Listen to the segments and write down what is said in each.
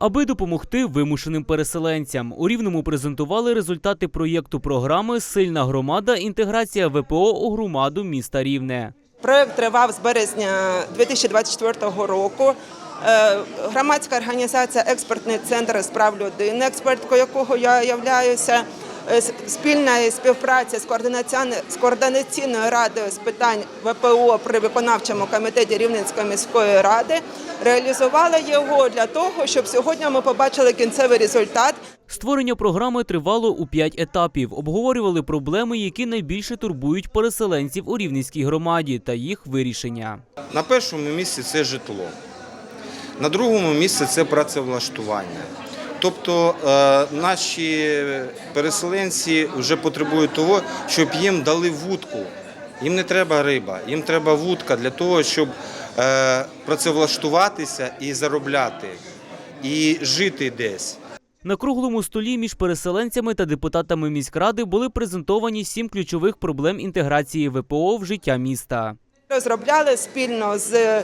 Аби допомогти вимушеним переселенцям, у Рівному презентували результати проєкту програми Сильна громада. Інтеграція ВПО у громаду міста Рівне. Проект тривав з березня 2024 року. Е, Громадська організація Експертний центр з прав людини, експерткою якого я являюся, спільна співпраця з координаційною радою з питань ВПО при виконавчому комітеті Рівненської міської ради реалізувала його для того, щоб сьогодні ми побачили кінцевий результат. Створення програми тривало у п'ять етапів. Обговорювали проблеми, які найбільше турбують переселенців у Рівненській громаді та їх вирішення. На першому місці це житло, на другому місці це працевлаштування. Тобто е, наші переселенці вже потребують того, щоб їм дали вудку. Їм не треба риба, їм треба вудка для того, щоб е, працевлаштуватися і заробляти, і жити десь. На круглому столі між переселенцями та депутатами міськради були презентовані сім ключових проблем інтеграції ВПО в життя міста. Розробляли спільно з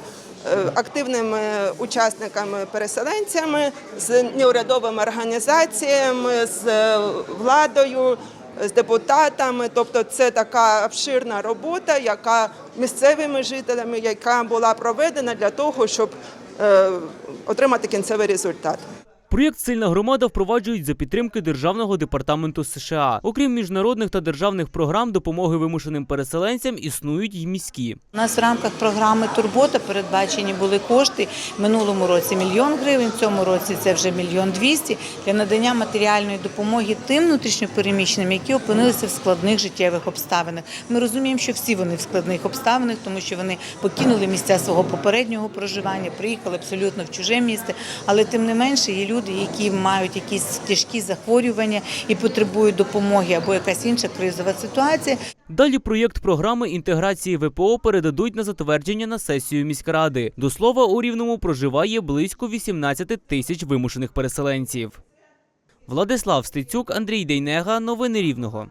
активними учасниками переселенцями, з неурядовими організаціями, з е, владою, з депутатами. Тобто, це така обширна робота, яка місцевими жителями, яка була проведена для того, щоб е, отримати кінцевий результат. Проєкт Сильна громада впроваджують за підтримки Державного департаменту США. Окрім міжнародних та державних програм допомоги вимушеним переселенцям, існують й міські. У нас в рамках програми Турбота передбачені були кошти минулому році мільйон гривень, цьому році це вже мільйон двісті для надання матеріальної допомоги тим внутрішньопереміщеним, які опинилися в складних життєвих обставинах. Ми розуміємо, що всі вони в складних обставинах, тому що вони покинули місця свого попереднього проживання, приїхали абсолютно в чуже місце, але тим не менше є люди, які мають якісь тяжкі захворювання і потребують допомоги або якась інша кризова ситуація. Далі проєкт програми інтеграції ВПО передадуть на затвердження на сесію міськради. До слова, у Рівному проживає близько 18 тисяч вимушених переселенців. Владислав Стецюк, Андрій Дейнега. Новини Рівного.